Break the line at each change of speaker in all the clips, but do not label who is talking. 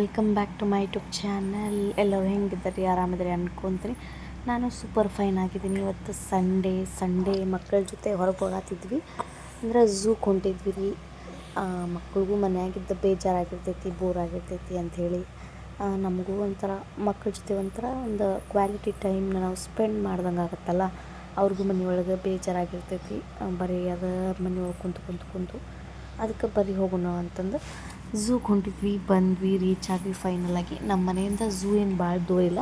Welcome back to my YouTube channel ಎಲ್ಲರೂ ಹೆಂಗಿದ್ದಾರೆ? ಆರಾಮಿದ್ದಾರೆ ಅನ್ಕೊಂತೀನಿ ನಾನು ಸೂಪರ್ ಫೈನ್ ಆಗಿದ್ದೀನಿ. ಇವತ್ತು ಸಂಡೇ ಸಂಡೇ ಮಕ್ಕಳ ಜೊತೆ ಹೊರಗೆ ಹೋಗತ್ತಿದ್ವಿ ಅಂದರೆ ಝೂ ಹೊಂಟಿದ್ವಿ. ರೀ ಮಕ್ಳಿಗೂ ಮನೆಯಾಗಿದ್ದ ಬೇಜಾರಾಗಿರ್ತೈತಿ ಬೋರ್ ಆಗಿರ್ತೈತಿ ಅಂಥೇಳಿ ನಮಗೂ ಒಂಥರ ಮಕ್ಕಳ ಜೊತೆ ಒಂಥರ ಒಂದು ಕ್ವಾಲಿಟಿ ಟೈಮ್ನ ನಾವು ಸ್ಪೆಂಡ್ ಮಾಡ್ದಂಗೆ ಆಗುತ್ತಲ್ಲ. ಅವ್ರಿಗೂ ಮನೆಯೊಳಗೆ ಬೇಜಾರಾಗಿರ್ತೈತಿ. ಬರೀ ಅದ ಮನೆಯೊಳಗೆ ಕುಂತು ಕುಂತು ಕುಂತು ಅದಕ್ಕೆ ಬರೀ ಹೋಗೋಣ ಅಂತಂದು ಝೂಗೆ ಹೊಂಟಿದ್ವಿ ಬಂದ್ವಿ ರೀಚ್ ಆಗಿ. ನಮ್ಮ ಮನೆಯಿಂದ ಝೂ ಏನು ಭಾಳ ದೂರ ಇಲ್ಲ.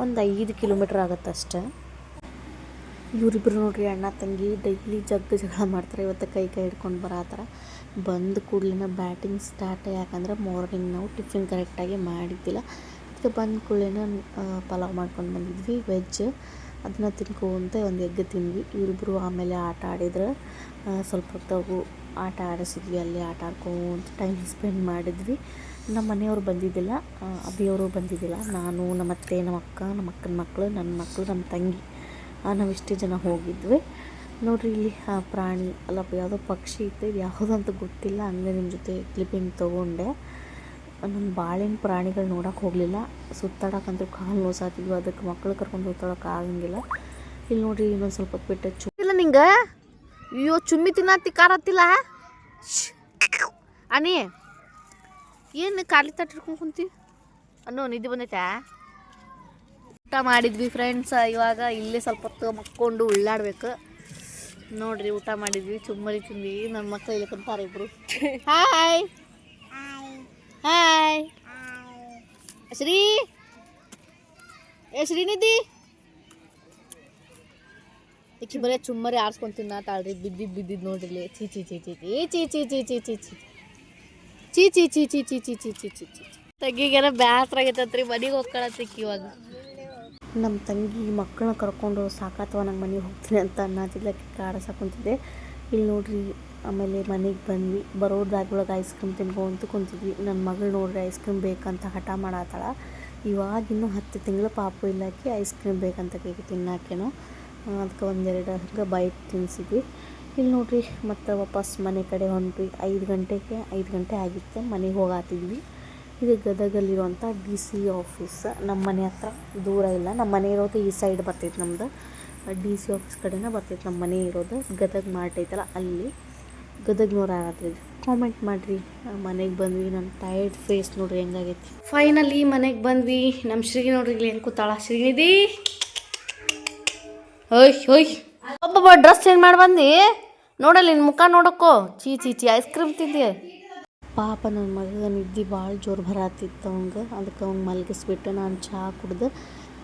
ಒಂದು ಐದು ಕಿಲೋಮೀಟ್ರ್ ಆಗುತ್ತೆ ಅಷ್ಟೇ. ಇವರಿಬ್ರು ನೋಡ್ರಿ ಅಣ್ಣ ತಂಗಿ ಡೈಲಿ ಜಗ್ಗ ಜಗಳ ಮಾಡ್ತಾರೆ. ಇವತ್ತು ಕೈ ಕೈ ಹಿಡ್ಕೊಂಡು ಬರತ್ತಾರ ಬಂದ ಕೂಡಲೇ ಬ್ಯಾಟಿಂಗ್ ಸ್ಟಾರ್ಟ್ ಯಾಕಂದ್ರೆ ಮಾರ್ನಿಂಗ್ ನಾವು ಟಿಫಿನ್ ಕರೆಕ್ಟಾಗಿ ಮಾಡಿದ್ದಿಲ್ಲ. ಅದಕ್ಕೆ ಬಂದ ಕೂಡಲೇ ಪಲಾವ್ ಮಾಡ್ಕೊಂಡು ಬಂದಿದ್ವಿ. ವೆಜ್ ಅದನ್ನ ತಿನ್ಕೊಂತ ಒಂದು ಎಗ್ ತಿಂದ್ವಿ. ಇವರಿಬ್ರು ಆಮೇಲೆ ಆಟ ಆಡಿದ್ರೆ ಆ, ಸ್ವಲ್ಪ ಹೊತ್ತು ಆಟ ಆಡಿಸಿದ್ವಿ ಅಲ್ಲಿ ಆಟ ಆಡ್ಕೊಂತ ಟೈಮ್ ಸ್ಪೆಂಡ್ ಮಾಡಿದ್ವಿ. ನಮ್ಮ ಮನೆಯವರು ಬಂದಿದ್ದಿಲ್ಲ ಅಭಿಯವರು ಬಂದಿದ್ದಿಲ್ಲ. ನಾನು ನಮ್ಮ ಅತ್ತೆ ನಮ್ಮ ಅಕ್ಕ ನಮ್ಮ ಅಕ್ಕನ ಮಕ್ಕಳು ನನ್ನ ಮಕ್ಕಳು ನಮ್ಮ ತಂಗಿ ಆ, ನಾವು ಇಷ್ಟೇ ಜನ ಹೋಗಿದ್ವಿ. ನೋಡ್ರಿ ಇಲ್ಲಿ ಆ ಪ್ರಾಣಿ ಅಲ್ಲಪ್ಪ ಯಾವುದೋ ಪಕ್ಷಿ ಇತ್ತು ಇದು ಯಾವುದಂತ ಗೊತ್ತಿಲ್ಲ. ಹಂಗೆ ನಿಮ್ಮ ಜೊತೆ ಕ್ಲಿಪ್ಪಿಂಗ್ ತೊಗೊಂಡೆ. ನಾನು ಬಾಳೆಹಣ್ಣು ಪ್ರಾಣಿಗಳು ನೋಡೋಕೆ ಹೋಗಲಿಲ್ಲ. ಸುತ್ತಾಡೋಕಂತೂ ಕಾಲು ನೋಸಾತಿದ್ವು. ಅದಕ್ಕೆ ಮಕ್ಕಳು ಕರ್ಕೊಂಡು ಸುತ್ತಾಡೋಕೆ ಆಗಂಗಿಲ್ಲ. ಇಲ್ಲಿ ನೋಡ್ರಿ ಇನ್ನೊಂದು ಸ್ವಲ್ಪ ಬಿಟ್ಟು ಚು ಇಲ್ಲ ನಿಂಗೆ? ಅಯ್ಯೋ ಚುಮ್ಮಿ ತಿನ್ನತ್ತಿ ಕಾರತ್ತಿಲ್ಲ ಅನಿ ಏನು ಖಾಲಿ ತಟ್ಟು ಹಿಡ್ಕೊಂಡು ಕುಂತಿ? ಅನ್ನೋ ನಿದ್ದೆ ಬಂದೈತೆ? ಊಟ ಮಾಡಿದ್ವಿ ಫ್ರೆಂಡ್ಸ್ ಇವಾಗ ಇಲ್ಲೇ ಸ್ವಲ್ಪ ಹೊತ್ತು ಮಕ್ಕೊಂಡು ಉಳ್ಳಾಡ್ಬೇಕು. ನೋಡ್ರಿ ಊಟ ಮಾಡಿದ್ವಿ ಚುಮ್ಮರಿ ತಿಂದ್ವಿ. ನನ್ನ ಮಕ್ಕಳು ಇಲ್ಲಿ ಕುಂತಾರೆ ಇಬ್ರು. ಹಾಯ್ ಹಾಯ್ ಶ್ರೀ ಏ ಶ್ರೀನಿಧಿ? ಈಕಿ ಬರೀ ಚುಮ್ಮರಿ ಆಡ್ಸ್ಕೊಂಡು ತಿನ್ನತ್ತಾಳ್ರಿ ಬಿದ್ದಿದ್ದು ಬಿದ್ದಿದ್ದು ನೋಡ್ರಿ ಚಿ ಚೀ ಚೀ ಚೀ ಚಿ ಚಿ ಚಿ ಚಿ ಚಿ ಚಿ ಚಿ ಚಿ ಚಿ ಚಿ ಚಿ ಚಿ ಚಿ ಚಿ ಚಿ ಚಿ ಚಿ ತಂಗಿಗೆಲ್ಲ ಬ್ಯಾಸ್ರ ಆಗೈತತ್ರಿ ಮನೆಗೆ ಹೋಗ್ಕೊಳತ್ತಿಕ್ ಇವಾಗ ನಮ್ಮ ತಂಗಿ ಮಕ್ಕಳನ್ನ ಕರ್ಕೊಂಡು ಸಾಕಾತವ ನಂಗೆ ಮನೆಗೆ ಹೋಗ್ತೀನಿ ಅಂತ ಅನ್ನತಿದ್ಲಕ್ಕೆ ಕಾಡಸಕ್ಕೆ ಕುಂತಿದ್ದೆ ಇಲ್ಲಿ ನೋಡ್ರಿ ಆಮೇಲೆ ಮನೆಗೆ ಬಂದ್ವಿ ಬರೋ ಒಳಗೆ ಐಸ್ ಕ್ರೀಮ್ ತಿನ್ಕೊಂತ ಕುಂತಿದ್ವಿ ನನ್ನ ಮಗಳು ನೋಡ್ರಿ ಐಸ್ ಕ್ರೀಮ್ ಬೇಕಂತ ಹಠ ಮಾಡತ್ತಾಳ ಇವಾಗ ಇನ್ನೂ ಹತ್ತು ತಿಂಗಳು ಪಾಪು ಇಲ್ಲಾಕಿ ಐಸ್ ಕ್ರೀಮ್ ಬೇಕಂತ ಕೇಳಿ ತಿನ್ನಾಕೇನೋ ಅದಕ್ಕೆ ಒಂದೆರಡು ಹಂಗ ಬೈಟ್ ತಿನ್ನಿಸಿದ್ವಿ ಇಲ್ಲಿ ನೋಡ್ರಿ, ಮತ್ತೆ ವಾಪಸ್ ಮನೆ ಕಡೆ ಹೊಂಟ್ವಿ. ಐದು ಗಂಟೆಗೆ, ಐದು ಗಂಟೆ ಆಗಿತ್ತು ಮನೆಗೆ ಹೋಗಾತಿದ್ವಿ. ಇದು ಗದಗಲ್ಲಿರುವಂಥ ಡಿ ಸಿ ಆಫೀಸ್ ನಮ್ಮ ಮನೆ ಹತ್ರ ದೂರ ಇಲ್ಲ. ನಮ್ಮ ಮನೆ ಇರೋದು ಈ ಸೈಡ್ ಬರ್ತೈತೆ ನಮ್ದು. ಡಿ ಸಿ ಆಫೀಸ್ ಕಡೆನೇ ಬರ್ತೈತೆ ನಮ್ಮ ಮನೆ ಇರೋದು. ಗದಗ ಮಾರ್ಟ್ ಐತಲ್ಲ, ಅಲ್ಲಿ. ಗದಗ್ನವ್ರು ಆಗತ್ತೆ ಕಾಮೆಂಟ್ ಮಾಡಿರಿ. ಮನೆಗೆ ಬಂದ್ವಿ ನನ್ನ ಟೈರ್ಡ್ ಫೇಸ್ ನೋಡ್ರಿ ಹೆಂಗಾಗೈತಿ. ಫೈನಲಿ ಮನೆಗೆ ಬಂದ್ವಿ. ನಮ್ಮ ಶ್ರೀ ನೋಡ್ರಿ ಇಲ್ಲಿ ಹೆಂಗೆ ಕೂತಾಳ. ಶ್ರೀನಿಧಿ! ಹೋಯ್ ಓಯ್. ಒಬ್ಬೊಬ್ಬ ಡ್ರೆಸ್ ಚೇಂಜ್ ಮಾಡಿ ಬಂದು ನೋಡಲ್ಲ ನಿನ್ನ ಮುಖ ನೋಡಕ್ಕೋ. ಚೀ ಚೀ ಚೀ ಐಸ್ ಕ್ರೀಮ್ ತಿಂದೆ ಪಾಪ ನನ್ನ ಮಗ ನಿದ್ದೆ ಭಾಳ ಜೋರು ಬರತ್ತಿತ್ತು ಅವಂಗೆ. ಅದಕ್ಕೆ ಅವ್ನು ಮಲಗಿಸ್ಬಿಟ್ಟು ನಾನು ಚಹಾ ಕುಡ್ದು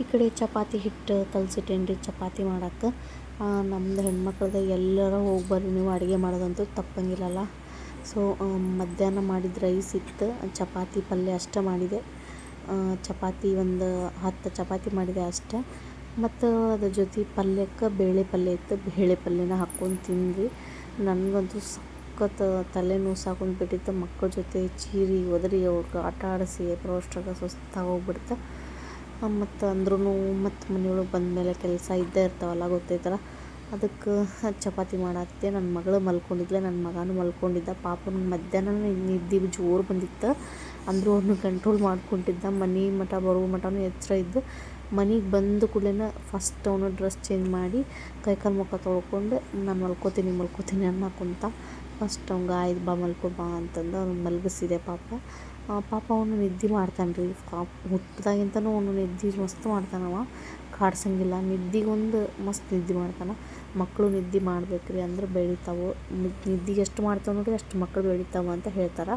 ಈ ಕಡೆ ಚಪಾತಿ ಹಿಟ್ಟು ಕಲಸಿಟ್ಟೇನ್ರಿ ಚಪಾತಿ ಮಾಡಕ್ಕೆ. ನಮ್ಮದು ಹೆಣ್ಮಕ್ಳದ ಎಲ್ಲರೂ ಹೋಗಿ ಬರ್ರಿ, ನೀವು ಅಡುಗೆ ಮಾಡೋದಂತೂ ತಪ್ಪಂಗಿಲ್ಲಲ್ಲ. ಸೊ ಮಧ್ಯಾಹ್ನ ಮಾಡಿದ ರೈಸ್ ಇತ್ತು, ಚಪಾತಿ ಪಲ್ಯ ಅಷ್ಟೇ ಮಾಡಿದೆ. ಚಪಾತಿ ಒಂದು ಹತ್ತು ಚಪಾತಿ ಮಾಡಿದೆ ಅಷ್ಟೇ. ಮತ್ತು ಅದ್ರ ಜೊತೆ ಪಲ್ಯಕ್ಕೆ ಬೇಳೆ ಪಲ್ಯ ಇತ್ತು. ಬೇಳೆ ಪಲ್ಯನ ಹಾಕ್ಕೊಂಡು ತಿಂದ್ವಿ. ನನಗಂತೂ ಸಖತ್ ತಲೆ ನೋವು ಬಿಟ್ಟಿತ್ತು. ಮಕ್ಕಳ ಜೊತೆ ಚೀರಿ ಒದರಿ ಅವ್ರಿಗೆ ಆಟ ಆಡಿಸಿ ಅಷ್ಟರಾಗ ಸುಸ್ತಾಗೋಗ್ಬಿಡ್ತು ಮತ್ತು ಅಂದ್ರೂ ಮತ್ತು ಮನೆಯೊಳಗೆ ಬಂದಮೇಲೆ ಕೆಲಸ ಇದ್ದೇ ಇರ್ತಾವಲ್ಲ ಗೊತ್ತೈತಲ್ಲ. ಅದಕ್ಕೆ ಚಪಾತಿ ಮಾಡತ್ತೆ ನನ್ನ ಮಗಳು ಮಲ್ಕೊಂಡಿದ್ಲೆ ನನ್ನ ಮಗನೂ ಮಲ್ಕೊಂಡಿದ್ದ, ಪಾಪನ ಮಧ್ಯಾಹ್ನ ನಿದ್ದೆ ಜೋರು ಬಂದಿತ್ತು. ಅಂದರೂ ಅವನು ಕಂಟ್ರೋಲ್ ಮಾಡ್ಕೊಂಡಿದ್ದ ಮನೆ ಮಠ, ಬರುವ ಮಠನೂ ಎಚ್ಚರ ಇದ್ದು. ಮನೆಗೆ ಬಂದ ಕೂಡಲೇ ಫಸ್ಟ್ ಅವನು ಡ್ರೆಸ್ ಚೇಂಜ್ ಮಾಡಿ ಕೈಕಾಲು ಮುಖ ತೊಳ್ಕೊಂಡು, ನಾನು ಮಲ್ಕೋತೀನಿ ಮಲ್ಕೋತೀನಿ ಅನ್ನಕುಂತ ಫಸ್ಟ್ ಅವ್ನು ಆಯ್ತು ಬಾ, ಮಲ್ಕೋ ಬಾ ಅಂತಂದು ಅವ್ನು ಮಲಗಿಸಿದೆ ಪಾಪ. ಪಾಪ ಅವನು ನಿದ್ದೆ ಮಾಡ್ತಾನೆ ರೀ. ಹುಟ್ಟಿದಾಗಿಂತನೂ ಅವನು ನಿದ್ದೆ ಮಸ್ತ್ ಮಾಡ್ತಾನವ. ಕಾಡ್ಸಂಗಿಲ್ಲ. ನಿದ್ದೆಗೊಂದು ಮಸ್ತ್ ನಿದ್ದೆ ಮಾಡ್ತಾನೆ. ಮಕ್ಕಳು ನಿದ್ದೆ ಮಾಡ್ಬೇಕ್ರಿ ಅಂದ್ರೆ ಬೆಳಿತಾವೆ ನಿದ್ದೆ ಎಷ್ಟು ಮಾಡ್ತಾವೆ ನೋಡಿರಿ, ಅಷ್ಟು ಮಕ್ಕಳು ಬೆಳಿತಾವೆ ಅಂತ ಹೇಳ್ತಾರೆ.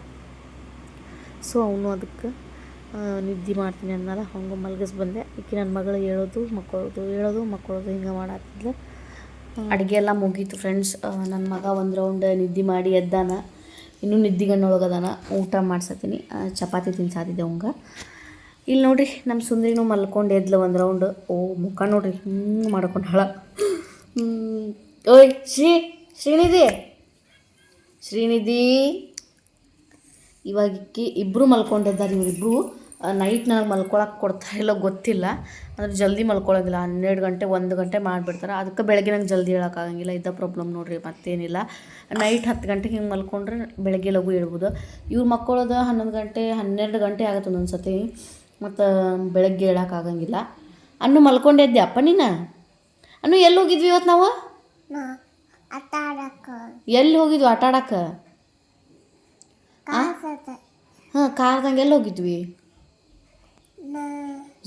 ಸೊ ಅವನು ಅದಕ್ಕೆ ನಿದ್ದೆ ಮಾಡ್ತೀನಿ ಅನ್ನಲ್ಲ ಹಂಗೆ ಮಲಗಿಸ್ ಬಂದೆ. ಈಕೆ ನನ್ನ ಮಗಳು ಹೇಳೋದು, ಮಕ್ಕಳದು ಹೇಳೋದು, ಮಕ್ಕಳದು ಹಿಂಗೆ ಮಾಡತ್ತಿದ್ಲು ಅಡುಗೆ ಎಲ್ಲ ಮುಗೀತು ಫ್ರೆಂಡ್ಸ್ ನನ್ನ ಮಗ ಒಂದು ರೌಂಡ್ ನಿದ್ದೆ ಮಾಡಿ ಎದ್ದಾನ. ಇನ್ನೂ ನಿದ್ದೆಗಣ್ಣೊಳಗದಾನ. ಊಟ ಮಾಡ್ಸತ್ತೀನಿ ಚಪಾತಿ ತಿನ್ಸಾತಿದ್ದೆ ಹಂಗೆ ಇಲ್ಲಿ ನೋಡಿರಿ ನಮ್ಮ ಸುಂದ್ರಿನೂ ಮಲ್ಕೊಂಡು ಎದ್ಲು ಒಂದು ರೌಂಡ್ ಓ, ಮುಖ ನೋಡ್ರಿ, ಹಿಂಗೆ ಮಾಡ್ಕೊಂಡಾಳ. ಓಯ್, ಶ್ರೀ, ಶ್ರೀನಿಧಿ. ಶ್ರೀನಿಧಿ. ಇವಾಗ ಇಕ್ಕಿ ಇಬ್ಬರು ಮಲ್ಕೊಂಡಿದ್ದಾರೆ ಇವರಿಬ್ಬರು ನೈಟ್ ನನಗೆ ಮಲ್ಕೊಳಕ್ಕೆ ಕೊಡ್ತಾ ಇಲ್ಲ, ಗೊತ್ತಿಲ್ಲ. ಅಂದ್ರೆ ಜಲ್ದಿ ಮಲ್ಕೊಳಂಗಿಲ್ಲ, ಹನ್ನೆರಡು ಗಂಟೆ, ಒಂದು ಗಂಟೆ ಮಾಡಿಬಿಡ್ತಾರೆ. ಅದಕ್ಕೆ ಬೆಳಗ್ಗೆ ನಂಗೆ ಜಲ್ದಿ ಹೇಳೋಕ್ಕಾಗಂಗಿಲ್ಲ ಇದ್ದ ಪ್ರಾಬ್ಲಮ್ ನೋಡಿರಿ, ಮತ್ತೇನಿಲ್ಲ. ನೈಟ್ ಹತ್ತು ಗಂಟೆಗೆ ಹಿಂಗೆ ಮಲ್ಕೊಂಡ್ರೆ ಬೆಳಗ್ಗೆ ಲಘು ಹೇಳ್ಬೋದು. ಇವ್ರು ಮಕ್ಕಳದು ಹನ್ನೊಂದು ಗಂಟೆ, ಹನ್ನೆರಡು ಗಂಟೆ ಆಗುತ್ತೆ ಒಂದೊಂದು ಸತಿ ಮತ್ತು ಬೆಳಗ್ಗೆ ಹೇಳೋಕ್ಕಾಗಂಗಿಲ್ಲ ಅನ್ನು ಮಲ್ಕೊಂಡಿದ್ದೆ ಅಪ್ಪ ನೀನು? ಅನ್ನು ಎಲ್ಲಿ ಹೋಗಿದ್ವಿ ಇವತ್ತು ನಾವು? ಎಲ್ಲಿ ಹೋಗಿದ್ವಿ ಆಟ ಆಡಕ್ಕೆ ಹಾಂ ಕಾರ್ದಂಗೆ ಎಲ್ಲಿ ಹೋಗಿದ್ವಿ?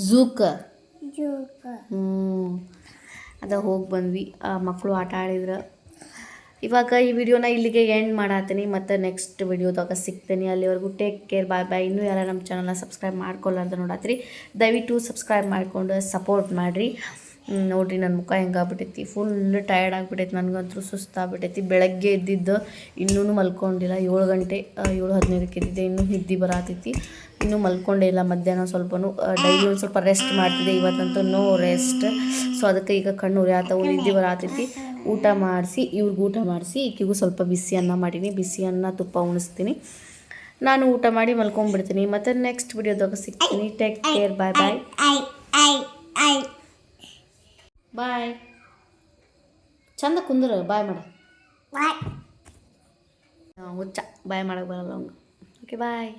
ಝೂಕ ಹ್ಞೂ ಅದ ಹೋಗಿ ಬಂದ್ವಿ. ಆ ಮಕ್ಕಳು ಆಟ ಆಡಿದ್ರು. ಇವಾಗ ಈ ವಿಡಿಯೋನ ಇಲ್ಲಿಗೆ ಎಂಡ್ ಮಾಡತ್ತೀನಿ ಮತ್ತು ನೆಕ್ಸ್ಟ್ ವಿಡಿಯೋದಾಗ ಸಿಗ್ತೀನಿ. ಅಲ್ಲಿವರೆಗೂ ಟೇಕ್ ಕೇರ್ ಬಾಯ್ ಬಾಯ್ ಇನ್ನೂ ಯಾರು ನಮ್ಮ ಚಾನಲ್ನ ಸಬ್ಸ್ಕ್ರೈಬ್ ಮಾಡ್ಕೊಳ್ಳಾರ್ದ ನೋಡಾತ್ರಿ. ದಯವಿಟ್ಟು ಸಬ್ಸ್ಕ್ರೈಬ್ ಮಾಡಿಕೊಂಡು ಸಪೋರ್ಟ್ ಮಾಡಿರಿ. ನೋಡ್ರಿ ನನ್ನ ಮುಖ ಹೆಂಗಾಗ್ಬಿಟ್ಟೈತಿ ಫುಲ್ ಟಯರ್ಡ್ ಆಗಿಬಿಟ್ಟೈತಿ ನನಗಂತೂ ಸುಸ್ತಾಗ್ಬಿಟ್ಟೈತಿ. ಬೆಳಗ್ಗೆ ಎದ್ದಿದ್ದು ಇನ್ನೂ ಮಲ್ಕೊಂಡಿಲ್ಲ. ಏಳು ಗಂಟೆ ಏಳು ಹದಿನೈದಕ್ಕೆ ಎದ್ದಿದ್ದೆ. ಇನ್ನೂ ನಿದ್ದೆ ಬರತೈತಿ. ಇನ್ನೂ ಮಲ್ಕೊಂಡೇ ಇಲ್ಲ. ಮಧ್ಯಾಹ್ನ ಸ್ವಲ್ಪನೂ ಡೈಲಿ ಒಂದು ಸ್ವಲ್ಪ ರೆಸ್ಟ್ ಮಾಡ್ತಿದ್ದೆ. ಇವತ್ತಂತೂ ನೋ ರೆಸ್ಟ್ ಸೊ ಅದಕ್ಕೆ ಈಗ ಕಣ್ಣು ಉರಿಯಾತವು ನಿದ್ದೆ ಬರತೈತಿ. ಊಟ ಮಾಡಿಸಿ, ಇವ್ರಿಗೆ ಊಟ ಮಾಡಿಸಿ, ಈಕೆಗೂ ಸ್ವಲ್ಪ ಬಿಸಿ ಅನ್ನ ಮಾಡೀನಿ. ಬಿಸಿ ಅನ್ನ ತುಪ್ಪ ಉಣಿಸ್ತೀನಿ. ನಾನು ಊಟ ಮಾಡಿ ಮಲ್ಕೊಂಡ್ಬಿಡ್ತೀನಿ ಮತ್ತು ನೆಕ್ಸ್ಟ್ ವಿಡಿಯೋದಾಗ ಸಿಗ್ತೀನಿ. Take care bye bye bye. ಚಂದ ಕುಂದ್ರ ಬಾಯ್ ಮಾಡ. ಹುಚ್ಚ. ಬಾಯ್ ಮಾಡಕ್ಕೆ ಬರಲ್ಲ ಅವ್ನು. Okay bye